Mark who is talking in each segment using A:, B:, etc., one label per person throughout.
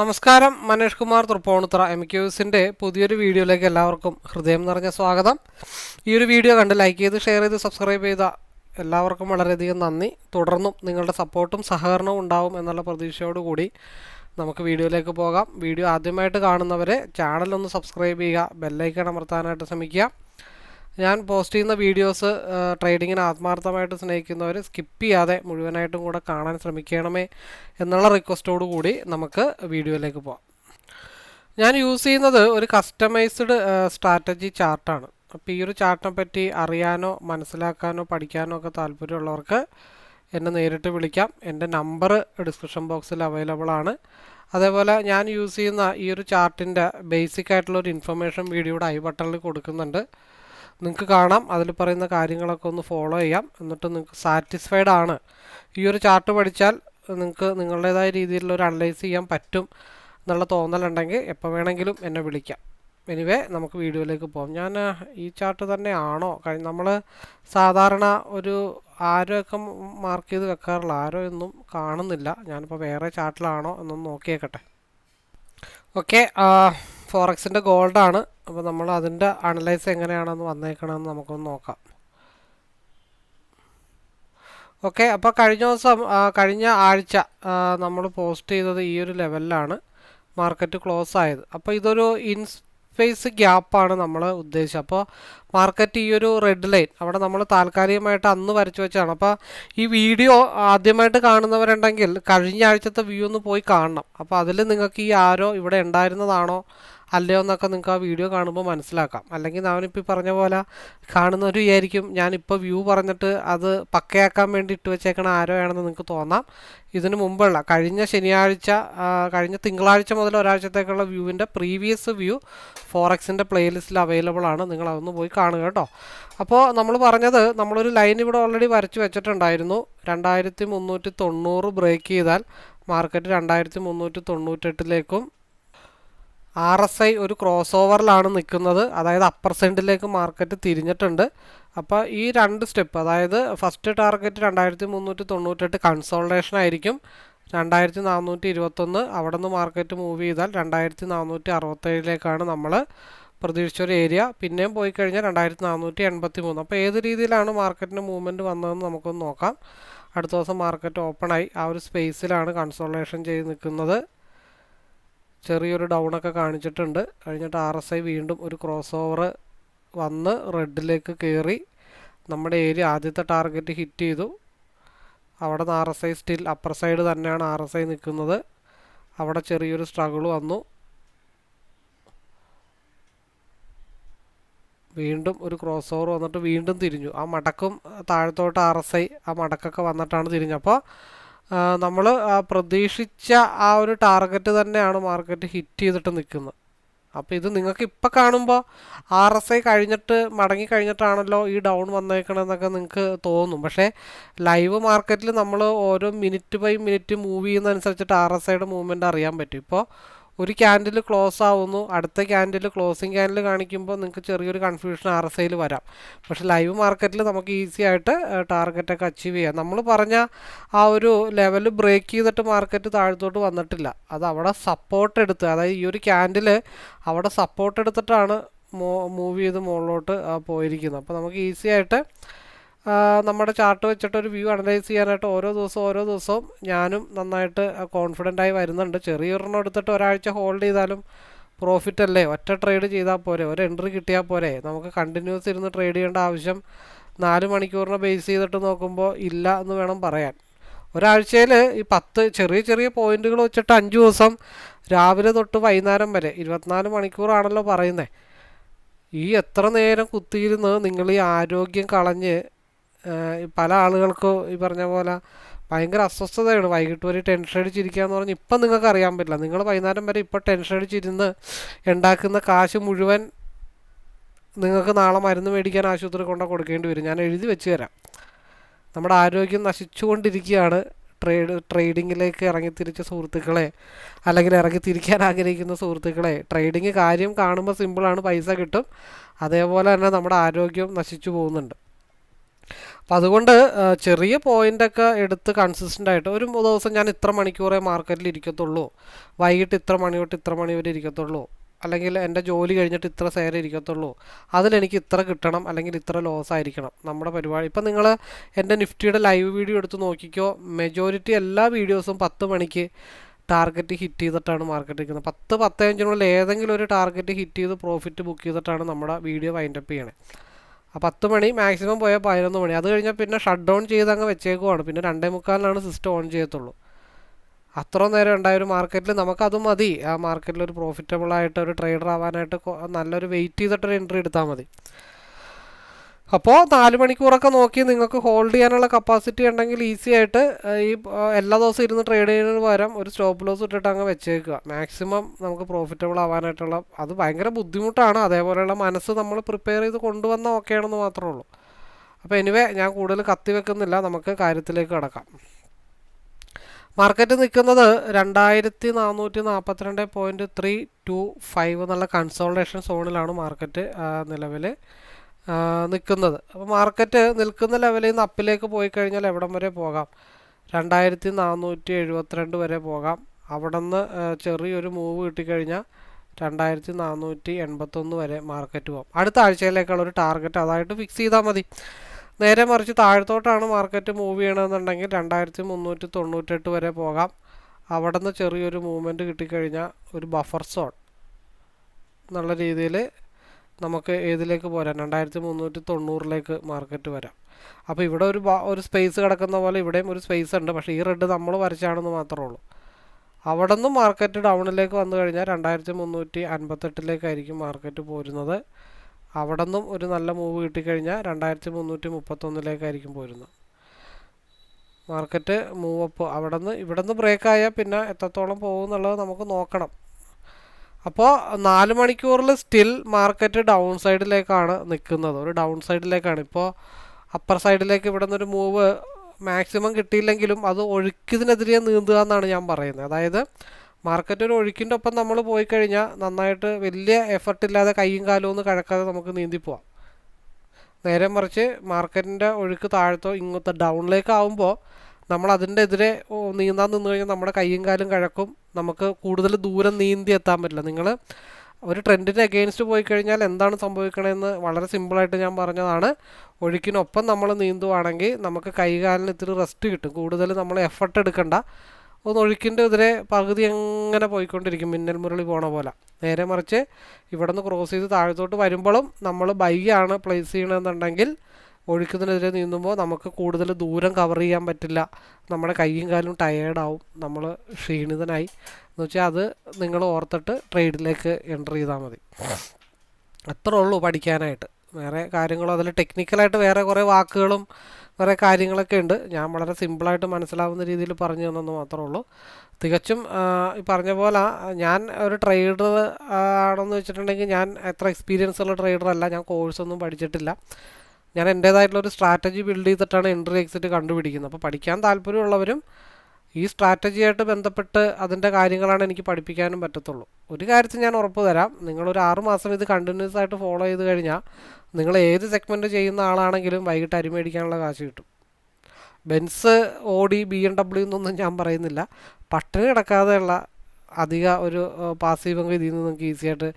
A: നമസ്കാരം മനേഷ് കുമാർ തൃപ്പൂണിത്തുറ എം ക്യൂസിന്റെ പുതിയൊരു വീഡിയോയിലേക്ക് എല്ലാവർക്കും ഹൃദയം നിറഞ്ഞ സ്വാഗതം. ഈ ഒരു വീഡിയോ കണ്ട് ലൈക്ക് ചെയ്ത് ഷെയർ ചെയ്ത് സബ്സ്ക്രൈബ് ചെയ്ത എല്ലാവർക്കും വളരെയധികം നന്ദി. തുടർന്നും നിങ്ങളുടെ സപ്പോർട്ടും സഹകരണവും ഉണ്ടാവും എന്നുള്ള പ്രതീക്ഷയോടുകൂടി നമുക്ക് വീഡിയോയിലേക്ക് പോകാം. വീഡിയോ ആദ്യമായിട്ട് കാണുന്നവരെ ചാനലൊന്ന് സബ്സ്ക്രൈബ് ചെയ്യുക ബെല്ലൈക്കൺ അമർത്താനായിട്ട് ശ്രമിക്കുക. ഞാൻ പോസ്റ്റ് ചെയ്യുന്ന വീഡിയോസ് ട്രേഡിങ്ങിന് ആത്മാർത്ഥമായിട്ട് സ്നേഹിക്കുന്നവർ സ്കിപ്പ് ചെയ്യാതെ മുഴുവനായിട്ടും കൂടെ കാണാൻ ശ്രമിക്കണമേ എന്നുള്ള റിക്വസ്റ്റോടു കൂടി നമുക്ക് വീഡിയോയിലേക്ക് പോകാം ഞാൻ യൂസ് ചെയ്യുന്നത് ഒരു കസ്റ്റമൈസ്ഡ് സ്ട്രാറ്റജി ചാർട്ടാണ് അപ്പോൾ ഈ ഒരു ചാർട്ടിനെ പറ്റി അറിയാനോ മനസ്സിലാക്കാനോ പഠിക്കാനോ ഒക്കെ താല്പര്യമുള്ളവർക്ക് എന്നെ നേരിട്ട് വിളിക്കാം. എന്റെ നമ്പർ ഡിസ്ക്രിപ്ഷൻ ബോക്സിൽ അവൈലബിൾ ആണ്. അതേപോലെ ഞാൻ യൂസ് ചെയ്യുന്ന ഈ ഒരു ചാർട്ടിന്റെ ബേസിക് ആയിട്ടുള്ള ഒരു ഇൻഫർമേഷൻ വീഡിയോയുടെ ഐ ബട്ടണിൽ കൊടുക്കുന്നുണ്ട്. നിങ്ങൾക്ക് കാണാം. അതിൽ പറയുന്ന കാര്യങ്ങളൊക്കെ ഒന്ന് ഫോളോ ചെയ്യാം. എന്നിട്ട് നിങ്ങൾക്ക് സാറ്റിസ്ഫൈഡ് ആണ്. ഈ ഒരു ചാർട്ട് പഠിച്ചാൽ നിങ്ങൾക്ക് നിങ്ങളുടേതായ രീതിയിലുള്ള ഒരു അനലൈസ് ചെയ്യാൻ പറ്റും എന്നുള്ള തോന്നലുണ്ടെങ്കിൽ എപ്പോൾ വേണമെങ്കിലും എന്നെ വിളിക്കാം. എനിവേ നമുക്ക് വീഡിയോയിലേക്ക് പോകാം. ഞാൻ ഈ ചാർട്ട് തന്നെ ആണോ നമ്മൾ സാധാരണ ഒരു ആരോയൊക്കെ മാർക്ക് ചെയ്ത് വെക്കാറുള്ള ആരോ ഒന്നും കാണുന്നില്ല. ഞാനിപ്പോൾ വേറെ ചാർട്ടിലാണോ എന്നൊന്ന് നോക്കിയേക്കട്ടെ. ഓക്കെ ഫോറക്സിന്റെ ഗോൾഡാണ് അപ്പോൾ നമ്മൾ അതിന്റെ അനലൈസ് എങ്ങനെയാണെന്ന് വന്നേക്കണമെന്ന് നമുക്കൊന്ന് നോക്കാം. ഓക്കെ അപ്പോൾ കഴിഞ്ഞ ദിവസം കഴിഞ്ഞ ആഴ്ച നമ്മൾ പോസ്റ്റ് ചെയ്തത് ഈ ഒരു ലെവലിലാണ് മാർക്കറ്റ് ക്ലോസ് ആയത്. അപ്പോൾ ഇതൊരു ഇൻസ്പേസ് ഗ്യാപ്പാണ് നമ്മൾ ഉദ്ദേശിച്ചത്. അപ്പോൾ മാർക്കറ്റ് ഈ ഒരു റെഡ് ലൈൻ അവിടെ നമ്മൾ താൽക്കാലികമായിട്ട് അന്ന് വരച്ചു വെച്ചാണ് അപ്പോൾ ഈ വീഡിയോ ആദ്യമായിട്ട് കാണുന്നവരുണ്ടെങ്കിൽ കഴിഞ്ഞ ആഴ്ചത്തെ വ്യൂ ഒന്ന് പോയി കാണണം. അപ്പോൾ അതിൽ നിങ്ങൾക്ക് ഈ ആരോ ഇവിടെ ഉണ്ടായിരുന്നതാണോ അല്ലയോ എന്നൊക്കെ നിങ്ങൾക്ക് ആ വീഡിയോ കാണുമ്പോൾ മനസ്സിലാക്കാം. അല്ലെങ്കിൽ അവനിപ്പോൾ പറഞ്ഞ പോലെ കാണുന്നവർ വിചാരിക്കും ഞാനിപ്പോൾ വ്യൂ പറഞ്ഞിട്ട് അത് പക്കയാക്കാൻ വേണ്ടി ഇട്ട് വെച്ചേക്കണ ആരോയാണെന്ന് നിങ്ങൾക്ക് തോന്നാം. ഇതിനു മുമ്പുള്ള കഴിഞ്ഞ ശനിയാഴ്ച കഴിഞ്ഞ തിങ്കളാഴ്ച മുതൽ ഒരാഴ്ചത്തേക്കുള്ള വ്യൂവിന്റെ പ്രീവിയസ് വ്യൂ ഫോറക്സിന്റെ പ്ലേലിസ്റ്റിൽ അവൈലബിൾ ആണ്. നിങ്ങൾ അതൊന്ന് പോയി കാണുക കേട്ടോ. അപ്പോൾ നമ്മൾ പറഞ്ഞത് നമ്മളൊരു ലൈൻ ഇവിടെ ഓൾറെഡി വരച്ച് വെച്ചിട്ടുണ്ടായിരുന്നു. രണ്ടായിരത്തി മുന്നൂറ്റി തൊണ്ണൂറ് ബ്രേക്ക് ചെയ്താൽ മാർക്കറ്റ് രണ്ടായിരത്തി മുന്നൂറ്റി തൊണ്ണൂറ്റെട്ടിലേക്കും ആർ എസ് ഐ ഒരു ക്രോസ് ഓവറിലാണ് നിൽക്കുന്നത്. അതായത് അപ്പർ സെൻഡിലേക്ക് മാർക്കറ്റ് തിരിഞ്ഞിട്ടുണ്ട്. അപ്പോൾ ഈ രണ്ട് സ്റ്റെപ്പ് അതായത് ഫസ്റ്റ് ടാർഗറ്റ് രണ്ടായിരത്തി മുന്നൂറ്റി തൊണ്ണൂറ്റെട്ട് കൺസോൾട്ടേഷൻ ആയിരിക്കും. രണ്ടായിരത്തി നാനൂറ്റി ഇരുപത്തൊന്ന് അവിടെ നിന്ന് മാർക്കറ്റ് മൂവ് ചെയ്താൽ രണ്ടായിരത്തി നാനൂറ്റി അറുപത്തേഴിലേക്കാണ് നമ്മൾ പ്രതീക്ഷിച്ചൊരു ഏരിയ പിന്നെയും പോയി കഴിഞ്ഞാൽ രണ്ടായിരത്തി നാനൂറ്റി എൺപത്തി മൂന്ന് അപ്പോൾ ഏത് രീതിയിലാണ് മാർക്കറ്റിന്റെ മൂവ്മെന്റ് വന്നതെന്ന് നമുക്കൊന്ന് നോക്കാം. അടുത്ത ദിവസം മാർക്കറ്റ് ഓപ്പണായി ആ ഒരു സ്പേസിലാണ് കൺസോൾട്ടേഷൻ ചെയ്ത് നിൽക്കുന്നത്. ചെറിയൊരു ഡൗൺ ഒക്കെ കാണിച്ചിട്ടുണ്ട്. കഴിഞ്ഞിട്ട് ആർ എസ് ഐ വീണ്ടും ഒരു ക്രോസ് ഓവർ വന്ന് റെഡിലേക്ക് കയറി നമ്മുടെ ഏരിയ ആദ്യത്തെ ടാർഗറ്റ് ഹിറ്റ് ചെയ്തു. അവിടെ നിന്ന് R S I still upper side തന്നെയാണ് ആർ എസ് ഐ നിൽക്കുന്നത്. അവിടെ ചെറിയൊരു സ്ട്രഗിൾ വന്നു. വീണ്ടും ഒരു ക്രോസ് ഓവർ വന്നിട്ട് വീണ്ടും തിരിഞ്ഞു. ആ മടക്കും താഴത്തോട്ട് ആർ എസ് ഐ ആ മടക്കൊക്കെ വന്നിട്ടാണ് തിരിഞ്ഞു അപ്പോൾ നമ്മൾ പ്രതീക്ഷിച്ച ആ ഒരു ടാർഗറ്റ് തന്നെയാണ് മാർക്കറ്റ് ഹിറ്റ് ചെയ്തിട്ട് നിൽക്കുന്നത്. അപ്പോൾ ഇത് നിങ്ങൾക്ക് ഇപ്പോൾ കാണുമ്പോൾ ആർ എസ് ഐ കഴിഞ്ഞിട്ട് മടങ്ങി കഴിഞ്ഞിട്ടാണല്ലോ ഈ ഡൗൺ വന്നേക്കണമെന്നൊക്കെ നിങ്ങൾക്ക് തോന്നും. പക്ഷേ ലൈവ് മാർക്കറ്റിൽ നമ്മൾ ഓരോ മിനിറ്റ് ബൈ മിനിറ്റ് മൂവ് ചെയ്യുന്നതനുസരിച്ചിട്ട് ആർ എസ് ഐയുടെ മൂവ്മെന്റ് അറിയാൻ പറ്റും. ഇപ്പോൾ ഒരു ക്യാൻഡിൽ ക്ലോസ് ആവുന്നു. അടുത്ത ക്യാൻഡിൽ ക്ലോസിങ് ക്യാൻഡിൽ കാണിക്കുമ്പോൾ നിങ്ങൾക്ക് ചെറിയൊരു കൺഫ്യൂഷൻ ആർ എസ് ഐയിൽ വരാം. പക്ഷേ ലൈവ് മാർക്കറ്റിൽ നമുക്ക് ഈസി ആയിട്ട് ടാർഗറ്റൊക്കെ അച്ചീവ് ചെയ്യാം. നമ്മൾ പറഞ്ഞ ആ ഒരു ലെവൽ ബ്രേക്ക് ചെയ്തിട്ട് മാർക്കറ്റ് താഴത്തോട്ട് വന്നിട്ടില്ല. അത് അവിടെ സപ്പോർട്ട് എടുത്ത് അതായത് ഈ ഒരു ക്യാൻഡിൽ അവിടെ സപ്പോർട്ട് എടുത്തിട്ടാണ് മൂവ് ചെയ്ത് മുകളിലോട്ട് പോയിരിക്കുന്നത്. അപ്പോൾ നമുക്ക് ഈസി ആയിട്ട് നമ്മുടെ ചാർട്ട് വെച്ചിട്ട് ഒരു വ്യൂ അനലൈസ് ചെയ്യാനായിട്ട് ഓരോ ദിവസവും ഓരോ ദിവസവും ഞാനും നന്നായിട്ട് കോൺഫിഡന്റ് ആയി വരുന്നുണ്ട്. ചെറിയൊരെണ്ണം എടുത്തിട്ട് ഒരാഴ്ച ഹോൾഡ് ചെയ്താലും പ്രോഫിറ്റ് അല്ലേ? ഒറ്റ ട്രേഡ് ചെയ്താൽ പോരെ. ഒരു എൻട്രി കിട്ടിയാൽ പോരെ. നമുക്ക് കണ്ടിന്യൂസ് ഇരുന്ന് ട്രേഡ് ചെയ്യേണ്ട ആവശ്യം നാല് മണിക്കൂറിനെ ബേസ് ചെയ്തിട്ട് നോക്കുമ്പോൾ ഇല്ല എന്ന് വേണം പറയാൻ. ഒരാഴ്ചയിൽ ഈ പത്ത് ചെറിയ ചെറിയ പോയിന്റുകൾ വെച്ചിട്ട് അഞ്ച് ദിവസം രാവിലെ തൊട്ട് വൈകുന്നേരം വരെ ഇരുപത്തിനാല് മണിക്കൂറാണല്ലോ പറയുന്നത് ഈ എത്ര നേരം കുത്തിയിരുന്ന് നിങ്ങൾ ഈ ആരോഗ്യം കളഞ്ഞ് പല ആളുകൾക്കും ഈ പറഞ്ഞ പോലെ ഭയങ്കര അസ്വസ്ഥതയാണ്. വൈകിട്ട് വരെ ടെൻഷൻ അടിച്ചിരിക്കുക എന്ന് പറഞ്ഞാൽ ഇപ്പം നിങ്ങൾക്ക് അറിയാൻ പറ്റില്ല. നിങ്ങൾ വൈകുന്നേരം വരെ ഇപ്പോൾ ടെൻഷൻ അടിച്ചിരുന്ന് ഉണ്ടാക്കുന്ന കാശ് മുഴുവൻ നിങ്ങൾക്ക് നാളെ മരുന്ന് മേടിക്കാൻ ആശുപത്രി കൊണ്ട് കൊടുക്കേണ്ടി വരും. ഞാൻ എഴുതി വെച്ച് തരാം. നമ്മുടെ ആരോഗ്യം നശിച്ചുകൊണ്ടിരിക്കുകയാണ്. ട്രേഡ് ട്രേഡിങ്ങിലേക്ക് ഇറങ്ങിത്തിരിച്ച സുഹൃത്തുക്കളെ അല്ലെങ്കിൽ ഇറങ്ങിത്തിരിക്കാൻ ആഗ്രഹിക്കുന്ന സുഹൃത്തുക്കളെ ട്രേഡിങ് കാര്യം കാണുമ്പോൾ സിമ്പിളാണ് പൈസ കിട്ടും. അതേപോലെ തന്നെ നമ്മുടെ ആരോഗ്യം നശിച്ചു പോകുന്നുണ്ട്. അപ്പം അതുകൊണ്ട് ചെറിയ പോയിന്റൊക്കെ എടുത്ത് കൺസിസ്റ്റന്റ് ആയിട്ട് ഒരു ദിവസം ഞാൻ ഇത്ര മണിക്കൂറേ മാർക്കറ്റിൽ ഇരിക്കത്തുള്ളൂ. വൈകിട്ട് ഇത്ര മണി തൊട്ട് ഇത്ര മണി വരെ ഇരിക്കത്തുള്ളൂ. അല്ലെങ്കിൽ എന്റെ ജോലി കഴിഞ്ഞിട്ട് ഇത്ര സേര ഇരിക്കത്തുള്ളൂ. അതിലെനിക്ക് ഇത്ര കിട്ടണം അല്ലെങ്കിൽ ഇത്ര ലോസ് ആയിരിക്കണം. നമ്മുടെ പരിപാടി. ഇപ്പം നിങ്ങൾ എന്റെ നിഫ്റ്റിയുടെ ലൈവ് വീഡിയോ എടുത്ത് നോക്കിക്കോ. മെജോറിറ്റി എല്ലാ വീഡിയോസും പത്ത് മണിക്ക് ടാർഗറ്റ് ഹിറ്റ് ചെയ്തിട്ടാണ് മാർക്കറ്റ് നിൽക്കുന്നത്. പത്ത് പത്തഞ്ചിനുള്ളിൽ ഏതെങ്കിലും ഒരു ടാർഗറ്റ് ഹിറ്റ് ചെയ്ത് പ്രോഫിറ്റ് ബുക്ക് ചെയ്തിട്ടാണ് നമ്മുടെ വീഡിയോ വൈൻഡപ്പ് ചെയ്യണേ. പത്ത് മണി മാക്സിമം പോയാൽ പതിനൊന്ന് മണി. അത് കഴിഞ്ഞാൽ പിന്നെ ഷട്ട് ഡൗൺ ചെയ്ത് അങ്ങ് വെച്ചേക്കുവാണ്. പിന്നെ രണ്ടേ മുക്കാലിനാണ് സിസ്റ്റം ഓൺ ചെയ്യത്തുള്ളൂ. അത്ര നേരം ഉണ്ടായ ഒരു മാർക്കറ്റിൽ നമുക്കത് മതി. ആ മാർക്കറ്റിൽ ഒരു പ്രോഫിറ്റബിൾ ആയിട്ട് ഒരു ട്രേഡർ ആവാനായിട്ട് നല്ലൊരു വെയിറ്റ് ചെയ്തിട്ടൊരു എൻട്രി എടുത്താൽ മതി. അപ്പോൾ നാല് മണിക്കൂറൊക്കെ നോക്കി നിങ്ങൾക്ക് ഹോൾഡ് ചെയ്യാനുള്ള കപ്പാസിറ്റി ഉണ്ടെങ്കിൽ ഈസി ആയിട്ട് ഈ എല്ലാ ദിവസവും ഇരുന്ന് ട്രേഡ് ചെയ്യുന്നതിന് പകരം ഒരു സ്റ്റോപ്പ് ലോസ് ഇട്ടിട്ട് അങ്ങ് വെച്ചേക്കുക. മാക്സിമം നമുക്ക് പ്രോഫിറ്റബിൾ ആവാനായിട്ടുള്ള അത് ഭയങ്കര ബുദ്ധിമുട്ടാണ്. അതേപോലെയുള്ള മനസ്സ് നമ്മൾ പ്രിപ്പയർ ചെയ്ത് കൊണ്ടുവന്ന ഓക്കെയാണെന്ന് മാത്രമേ ഉള്ളൂ. അപ്പോൾ എനിവേ ഞാൻ കൂടുതൽ കത്തി വെക്കുന്നില്ല. നമുക്ക് കാര്യത്തിലേക്ക് കിടക്കാം. മാർക്കറ്റ് നിൽക്കുന്നത് രണ്ടായിരത്തി നാനൂറ്റി നാൽപ്പത്തിരണ്ട് പോയിന്റ് ത്രീ ടു ഫൈവ് എന്നുള്ള കൺസോൾട്ടേഷൻ സോണിലാണ് മാർക്കറ്റ് നിലവിൽ നിൽക്കുന്നത്. അപ്പോൾ മാർക്കറ്റ് നിൽക്കുന്ന ലെവലിൽ നിന്ന് അപ്പിലേക്ക് പോയി കഴിഞ്ഞാൽ എവിടം വരെ പോകാം? രണ്ടായിരത്തി നാനൂറ്റി എഴുപത്തിരണ്ട് വരെ പോകാം. അവിടെ നിന്ന് ചെറിയൊരു മൂവ് കിട്ടിക്കഴിഞ്ഞാൽ രണ്ടായിരത്തി നാനൂറ്റി എൺപത്തൊന്ന് വരെ മാർക്കറ്റ് പോകും. അടുത്ത ആഴ്ചയിലേക്കുള്ള ഒരു ടാർഗറ്റ് അതായിട്ട് ഫിക്സ് ചെയ്താൽ മതി. നേരെ മറിച്ച് താഴത്തോട്ടാണ് മാർക്കറ്റ് മൂവ് ചെയ്യണമെന്നുണ്ടെങ്കിൽ രണ്ടായിരത്തി മുന്നൂറ്റി തൊണ്ണൂറ്റെട്ട് വരെ പോകാം. അവിടെ നിന്ന് ചെറിയൊരു മൂവ്മെന്റ് കിട്ടിക്കഴിഞ്ഞാൽ ഒരു ബഫർ സോൺ എന്നുള്ള രീതിയിൽ നമുക്ക് ഏതിലേക്ക് പോരാം? രണ്ടായിരത്തി മുന്നൂറ്റി തൊണ്ണൂറിലേക്ക് മാർക്കറ്റ് വരാം. അപ്പോൾ ഇവിടെ ഒരു ഒരു സ്പേസ് കിടക്കുന്ന പോലെ ഇവിടെയും ഒരു സ്പേസ് ഉണ്ട്. പക്ഷേ ഈ റെഡ് നമ്മൾ വരച്ചാണെന്ന് മാത്രമേ ഉള്ളൂ. അവിടെ നിന്നും മാർക്കറ്റ് ഡൗണിലേക്ക് വന്നു കഴിഞ്ഞാൽ രണ്ടായിരത്തി മുന്നൂറ്റി അൻപത്തെട്ടിലേക്കായിരിക്കും മാർക്കറ്റ് പോരുന്നത്. അവിടെ നിന്നും ഒരു നല്ല മൂവ് കിട്ടിക്കഴിഞ്ഞാൽ രണ്ടായിരത്തി മുന്നൂറ്റി മുപ്പത്തൊന്നിലേക്കായിരിക്കും പോരുന്നത്. മാർക്കറ്റ് മൂവ് അപ്പ് അവിടെ നിന്ന് ഇവിടെ നിന്ന് ബ്രേക്കായാൽ പിന്നെ എത്രത്തോളം പോകും എന്നുള്ളത് നമുക്ക് നോക്കണം. അപ്പോൾ നാല് മണിക്കൂറിൽ സ്റ്റിൽ മാർക്കറ്റ് ഡൗൺ സൈഡിലേക്കാണ് നിൽക്കുന്നത്. ഒരു ഡൗൺ സൈഡിലേക്കാണ് ഇപ്പോൾ അപ്പർ സൈഡിലേക്ക് ഇവിടെ നിന്നൊരു മൂവ് മാക്സിമം കിട്ടിയില്ലെങ്കിലും അത് ഒഴുക്കിതിനെതിരെ നീന്തുക എന്നാണ് ഞാൻ പറയുന്നത്. അതായത് മാർക്കറ്റ് ഒരു ഒഴുക്കിന്റെ ഒപ്പം നമ്മൾ പോയി കഴിഞ്ഞാൽ നന്നായിട്ട് വലിയ എഫർട്ട് ഇല്ലാതെ കൈയും കാലും ഒന്നും കഴക്കാതെ നമുക്ക് നീന്തി പോവാം. നേരെ മറിച്ച് മാർക്കറ്റിന്റെ ഒഴുക്ക് താഴത്തോ ഇങ്ങോട്ട് ഡൗണിലേക്ക് ആവുമ്പോൾ നമ്മൾ അതിന്റെ എതിരെ നീന്താൻ നിന്ന് കഴിഞ്ഞാൽ നമ്മുടെ കൈയും കാലും കഴക്കും. നമുക്ക് കൂടുതൽ ദൂരം നീന്തി എത്താൻ പറ്റില്ല. നിങ്ങൾ ഒരു ട്രെൻഡിന് അഗെയിൻസ്റ്റ് പോയി കഴിഞ്ഞാൽ എന്താണ് സംഭവിക്കണമെന്ന് വളരെ സിമ്പിളായിട്ട് ഞാൻ പറഞ്ഞതാണ്. ഒഴുക്കിനൊപ്പം നമ്മൾ നീന്തുവാണെങ്കിൽ നമുക്ക് കൈകാലിന് ഇത്തിരി റെസ്റ്റ് കിട്ടും. കൂടുതൽ നമ്മൾ എഫർട്ട് എടുക്കണ്ട. ഒന്ന് ഒഴുക്കിന്റെ എതിരെ പകുതി എങ്ങനെ പോയിക്കൊണ്ടിരിക്കും? മിന്നൽ മുരളി പോണ പോലെ. നേരെ മറിച്ച് ഇവിടെ നിന്ന് ക്രോസ് ചെയ്ത് താഴത്തോട്ട് വരുമ്പോഴും നമ്മൾ ബൈ ആണ് പ്ലേസ് ചെയ്യണമെന്നുണ്ടെങ്കിൽ ഒഴുക്കുന്നതിനെതിരെ നീന്തുമ്പോൾ നമുക്ക് കൂടുതൽ ദൂരം കവർ ചെയ്യാൻ പറ്റില്ല. നമ്മുടെ കൈയും കാലും ടയേർഡാവും നമ്മൾ ക്ഷീണിതനായി. എന്ന് വെച്ചാൽ അത് നിങ്ങൾ ഓർത്തിട്ട് ട്രേഡിലേക്ക് എന്റർ ചെയ്താൽ മതി. അത്രേ ഉള്ളൂ പഠിക്കാനായിട്ട്. വേറെ കാര്യങ്ങളും അതിൽ ടെക്നിക്കലായിട്ട് വേറെ കുറേ വാക്കുകളും കുറേ കാര്യങ്ങളൊക്കെ ഉണ്ട്. ഞാൻ വളരെ സിമ്പിളായിട്ട് മനസ്സിലാവുന്ന രീതിയിൽ പറഞ്ഞു തന്നെന്ന് മാത്രമേ ഉള്ളൂ. തികച്ചും ഈ പറഞ്ഞ പോലെ ഞാൻ ഒരു ട്രേഡർ ആണെന്ന് വെച്ചിട്ടുണ്ടെങ്കിൽ ഞാൻ എത്ര എക്സ്പീരിയൻസ് ഉള്ള ട്രേഡർ അല്ല. ഞാൻ കോഴ്സൊന്നും പഠിച്ചിട്ടില്ല. ഞാൻ എന്റേതായിട്ടുള്ള ഒരു സ്ട്രാറ്റജി ബിൽഡ് ചെയ്തിട്ടാണ് എൻട്രി എക്സിറ്റ് കണ്ടുപിടിക്കുന്നത്. അപ്പോൾ പഠിക്കാൻ താല്പര്യമുള്ളവരും ഈ സ്ട്രാറ്റജിയായിട്ട് ബന്ധപ്പെട്ട് അതിന്റെ കാര്യങ്ങളാണ് എനിക്ക് പഠിപ്പിക്കാനും പറ്റത്തുള്ളൂ. ഒരു കാര്യത്തിൽ ഞാൻ ഉറപ്പ് തരാം. നിങ്ങളൊരു ആറുമാസം ഇത് കണ്ടിന്യൂസ് ആയിട്ട് ഫോളോ ചെയ്ത് കഴിഞ്ഞാൽ നിങ്ങൾ ഏത് സെഗ്മെന്റ് ചെയ്യുന്ന ആളാണെങ്കിലും വൈകിട്ട് അരിമേടിക്കാനുള്ള കാശ് കിട്ടും. ബെൻസ് ഓടി ബി എം ഡബ്ല്യു എന്നൊന്നും ഞാൻ പറയുന്നില്ല. പട്ടിണി കിടക്കാതെയുള്ള അധിക ഒരു പാസീവ് ഇതിൽ നിന്ന് നിങ്ങൾക്ക് ഈസി ആയിട്ട്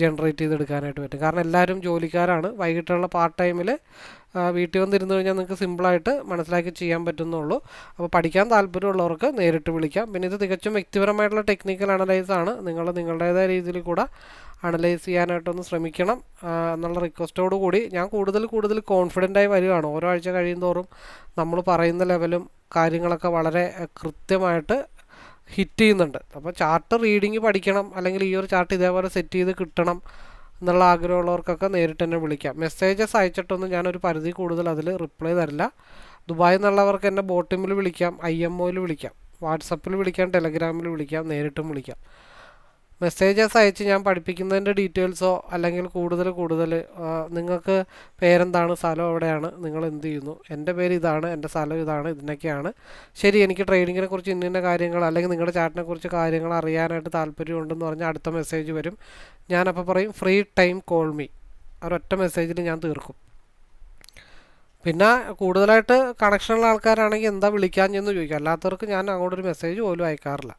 A: ജനറേറ്റ് ചെയ്തെടുക്കാനായിട്ട് പറ്റും. കാരണം എല്ലാവരും ജോലിക്കാരാണ്. വൈകിട്ടുള്ള പാർട്ട് ടൈമിൽ വീട്ടിൽ വന്നിരുന്ന് കഴിഞ്ഞാൽ നിങ്ങൾക്ക് സിമ്പിളായിട്ട് മനസ്സിലാക്കി ചെയ്യാൻ പറ്റുന്നുള്ളൂ. അപ്പോൾ പഠിക്കാൻ താല്പര്യമുള്ളവർക്ക് നേരിട്ട് വിളിക്കാം. പിന്നെ ഇത് തികച്ചും വ്യക്തിപരമായിട്ടുള്ള ടെക്നിക്കൽ അനലൈസ് ആണ്. നിങ്ങൾ നിങ്ങളുടേതായ രീതിയിൽ കൂടെ അനലൈസ് ചെയ്യാനായിട്ടൊന്ന് ശ്രമിക്കണം എന്നുള്ള റിക്വസ്റ്റോട് കൂടി ഞാൻ കൂടുതൽ കൂടുതൽ കോൺഫിഡന്റായി വരികയാണ്. ഓരോ ആഴ്ച കഴിയുന്തോറും നമ്മൾ പറയുന്ന ലെവലും കാര്യങ്ങളൊക്കെ വളരെ കൃത്യമായിട്ട് ഹിറ്റ് ചെയ്യുന്നുണ്ട്. അപ്പോൾ ചാർട്ട് റീഡിങ് പഠിക്കണം അല്ലെങ്കിൽ ഈ ഒരു ചാർട്ട് ഇതേപോലെ സെറ്റ് ചെയ്ത് കിട്ടണം എന്നുള്ള ആഗ്രഹമുള്ളവർക്കൊക്കെ നേരിട്ട് തന്നെ വിളിക്കാം. മെസ്സേജസ് അയച്ചിട്ടൊന്നും ഞാനൊരു പരിധി കൂടുതൽ അതിൽ റിപ്ലൈ തരില്ല. ദുബായിൽ നിന്നുള്ളവർക്ക് എന്നെ ബോട്ടിമിൽ വിളിക്കാം ഐ എം ഒയിൽ വിളിക്കാം വാട്സപ്പിൽ വിളിക്കാം ടെലഗ്രാമിൽ വിളിക്കാം നേരിട്ടും വിളിക്കാം. മെസ്സേജസ് അയച്ച് ഞാൻ പഠിപ്പിക്കുന്നതിന്റെ ഡീറ്റെയിൽസോ അല്ലെങ്കിൽ കൂടുതൽ കൂടുതൽ നിങ്ങൾക്ക് പേരെന്താണ് സ്ഥലം എവിടെയാണ് നിങ്ങൾ എന്ത് ചെയ്യുന്നു എന്റെ പേര് ഇതാണ് എന്റെ സ്ഥലം ഇതാണ് ഇതിനൊക്കെയാണ്. ശരി എനിക്ക് ട്രെയിനിങ്ങിനെ കുറിച്ച് ഇന്ന കാര്യങ്ങൾ അല്ലെങ്കിൽ നിങ്ങളുടെ ചാറ്റിനെ കുറിച്ച് കാര്യങ്ങൾ അറിയാനായിട്ട് താല്പര്യമുണ്ടെന്ന് പറഞ്ഞാൽ അടുത്ത മെസ്സേജ് വരും. ഞാനപ്പോൾ പറയും ഫ്രീ ടൈം കോൾ മീ ഒരൊറ്റ മെസ്സേജിൽ ഞാൻ തീർക്കും. പിന്നെ കൂടുതലായിട്ട് കണക്ഷനുള്ള ആൾക്കാരാണെങ്കിൽ എന്താ വിളിക്കാൻ ചെന്ന് ചോദിക്കും. അല്ലാത്തവർക്ക് ഞാൻ അങ്ങോട്ടൊരു മെസ്സേജ് പോലും അയക്കാറില്ല.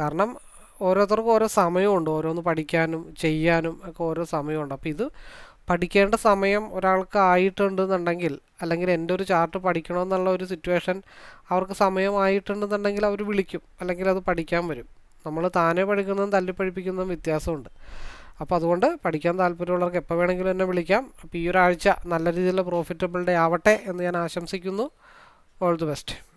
A: കാരണം ഓരോരുത്തർക്കും ഓരോ സമയമുണ്ട്. ഓരോന്ന് പഠിക്കാനും ചെയ്യാനും ഒക്കെ ഓരോ സമയമുണ്ട്. അപ്പോൾ ഇത് പഠിക്കേണ്ട സമയം ഒരാൾക്ക് ആയിട്ടുണ്ടെന്നുണ്ടെങ്കിൽ അല്ലെങ്കിൽ എന്റെ ഒരു ചാർട്ട് പഠിക്കണമെന്നുള്ള ഒരു സിറ്റുവേഷൻ അവർക്ക് സമയമായിട്ടുണ്ടെന്നുണ്ടെങ്കിൽ അവർ വിളിക്കും. അല്ലെങ്കിൽ അത് പഠിക്കാൻ വരും. നമ്മൾ താനെ പഠിക്കുന്നതും തല്ലിപ്പഴിപ്പിക്കുന്നതും വ്യത്യാസമുണ്ട്. അപ്പോൾ അതുകൊണ്ട് പഠിക്കാൻ താല്പര്യമുള്ളവർക്ക് എപ്പോൾ വേണമെങ്കിലും എന്നെ വിളിക്കാം. അപ്പോൾ ഈ ഒരാഴ്ച നല്ല രീതിയിലുള്ള പ്രോഫിറ്റബിൾ ഡേ ആവട്ടെ എന്ന് ഞാൻ ആശംസിക്കുന്നു. All the best